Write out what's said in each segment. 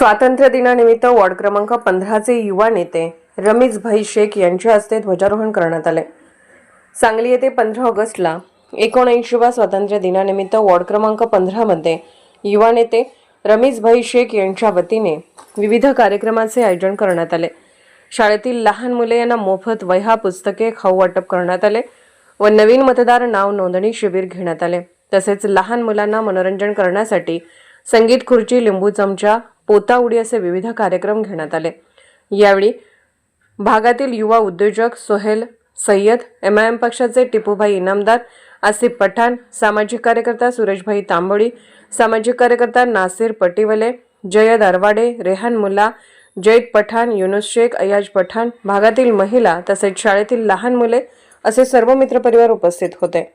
स्वातंत्र्य दिनानिमित्त वॉर्ड क्रमांक पंधराचे युवा नेते रमीज भाई शेख यांच्या हस्ते ध्वजारोहण करण्यात आले. सांगली येथे पंधरा ऑगस्टला एकोणऐंशीव्या स्वातंत्र्य दिनानिमित्त वॉर्ड क्रमांक पंधरामध्ये युवा नेते रमीज भाई शेख यांच्या वतीने विविध कार्यक्रमाचे आयोजन करण्यात आले. शाळेतील लहान मुले यांना मोफत वह्या पुस्तके खाऊ वाटप करण्यात आले व नवीन मतदार नाव नोंदणी शिबिर घेण्यात आले. तसेच लहान मुलांना मनोरंजन करण्यासाठी संगीत खुर्ची लिंबू चमचा पोता उडी असे विविध कार्यक्रम घेण्यात आले. यावेळी भागातील युवा उद्योजक Sohel Sayyad M I M पक्षाचे टिपूभाई इनामदार आसिफ पठाण सामाजिक कार्यकर्ता सुरेशभाई तांबोळी सामाजिक कार्यकर्ता नासिर पटिवले जयद अरवाडे रेहान मुल्ला जैद पठाण युनुस शेख अयाज पठाण भागातील महिला तसेच शाळेतील लहान मुले असे सर्व मित्रपरिवार उपस्थित होते.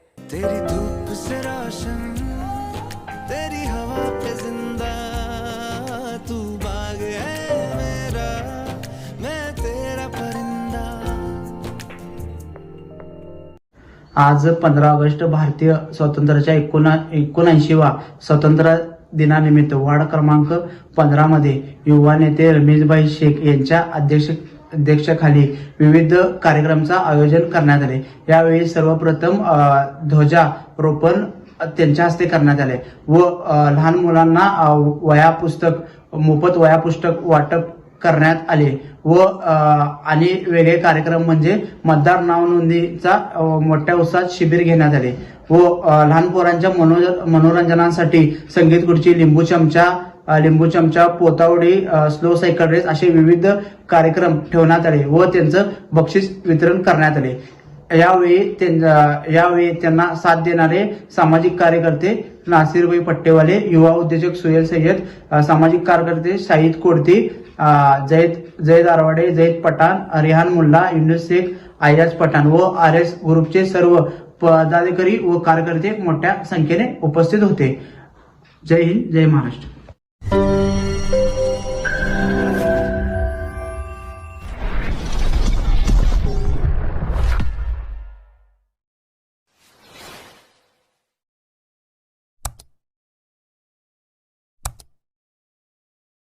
आज पंधरा ऑगस्ट भारतीय स्वातंत्र्याच्या एकोणा एकोणऐंशीवा स्वातंत्र्य दिनानिमित्त वार्ड क्रमांक पंधरा मध्ये युवा नेते रमेशभाई शेख यांच्या अध्यक्ष अध्यक्षाखाली विविध कार्यक्रमाचं आयोजन करण्यात आले. यावेळी सर्वप्रथम ध्वजारोपण त्यांच्या हस्ते करण्यात आले व लहान मुलांना वया पुस्तक मोफत वया पुस्तक वाटप करण्यात आले व आणि वेगळे कार्यक्रम म्हणजे मतदार नाव नोंदणीचा मोठ्या उत्साहात शिबिर घेण्यात आले व लहान पोरांच्या मनोज- मनोरंजनासाठी संगीत खुर्ची लिंबू चमचा लिंबू चमचा पोतावडी स्लो सायकल रेस असे विविध कार्यक्रम ठेवण्यात आले व त्यांचं बक्षीस वितरण करण्यात आले. यावेळी त्यां- यावेळी त्यांना साथ देणारे सामाजिक कार्यकर्ते नासिरभाई पट्टेवाले युवा उद्योजक सुहेल सय्यद सामाजिक कार्यकर्ते शाहिद कोडती जैद जैद आरवाडे जैद पठाण रिहान मुल्ला युनुस शेख आयाज पठाण व आर एस ग्रुपचे सर्व पदाधिकारी व कार्यकर्ते मोठ्या संख्येने उपस्थित होते. जय हिंद जय महाराष्ट्र.